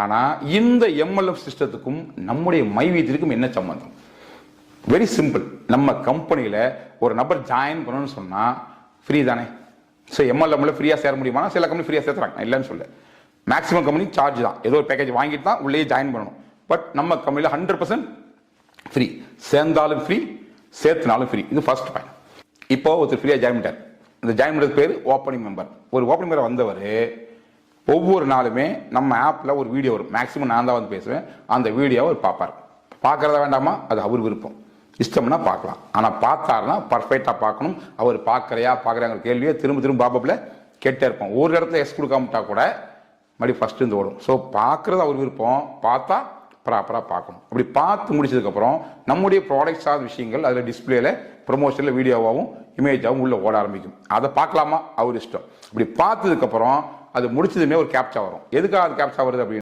ஆனால் இந்த எம்எல்எஃப் சிஸ்டத்துக்கும் நம்முடைய மைவீத்திற்கும் என்ன சம்பந்தம்? வெரி சிம்பிள் நம்ம கம்பெனியில் ஒரு நபர் ஜாயின் பண்ணணும்னு சொன்னால் ஃப்ரீ தானே? ஸோ எம்எல்எம்ல ஃப்ரீயாக சேர முடியுமா? சில கம்பெனி ஃப்ரீயாக சேர்த்துறாங்க இல்லைன்னு சொல்ல மேக்ஸிமம் கம்பெனி சார்ஜ் தான். ஏதோ ஒரு பேக்கேஜ் வாங்கிட்டு தான் உள்ளே ஜாயின் பண்ணணும். பட் நம்ம கம்பெனியில் ஹண்ட்ரட் பர்சன்ட் ஃப்ரீ சேர்ந்தாலும் ஃப்ரீ சேர்த்துனாலும் ஃப்ரீ இது ஃபர்ஸ்ட் பாயிண்ட் இப்போ ஒருத்தர் ஃப்ரீயாக ஜாயின் பண்ணிட்டார். இந்த ஜாயின் பண்ணுறது பேர் ஓப்பனிங் மெம்பர் ஒரு ஓப்பனிங் மெம்பர் வந்தவர் ஒவ்வொரு நாளுமே நம்ம ஆப்பில் ஒரு வீடியோ வரும். மேக்ஸிமம் நான் தான் வந்து பேசுவேன். அந்த வீடியோவை அவர் பார்ப்பார். பார்க்குறத வேண்டாமா? அது அவர் விருப்பம். இஷ்டம்னா பார்க்கலாம். ஆனால் பார்த்தாருன்னா பர்ஃபெக்டாக பார்க்கணும். அவர் பார்க்குறையா பார்க்குறாங்க கேள்வியை திரும்ப திரும்ப பாப்பப்பில் கேட்டே இருப்போம். ஒரு இடத்துல எஸ் கொடுக்காமட்டா கூட மறுபடியும் ஃபஸ்ட்டு இருந்து ஓடும். ஸோ பார்க்குறது அவர் விருப்பம். பார்த்தா ப்ராப்பராக பார்க்கணும். அப்படி பார்த்து முடிச்சதுக்கப்புறம் நம்முடைய ப்ராடக்ட் சார்ந்த விஷயங்கள் அதில் டிஸ்பிளேல ப்ரொமோஷனில் வீடியோவாகவும் இமேஜாகவும் உள்ளே ஓட ஆரம்பிக்கும். அதை பார்க்கலாமா? அவர் இஷ்டம். இப்படி பார்த்ததுக்கப்புறம் அது முடிச்சதுமே ஒரு கேப்சா வரும். எதுக்காக அது கேப்சா வருது அப்படின்னு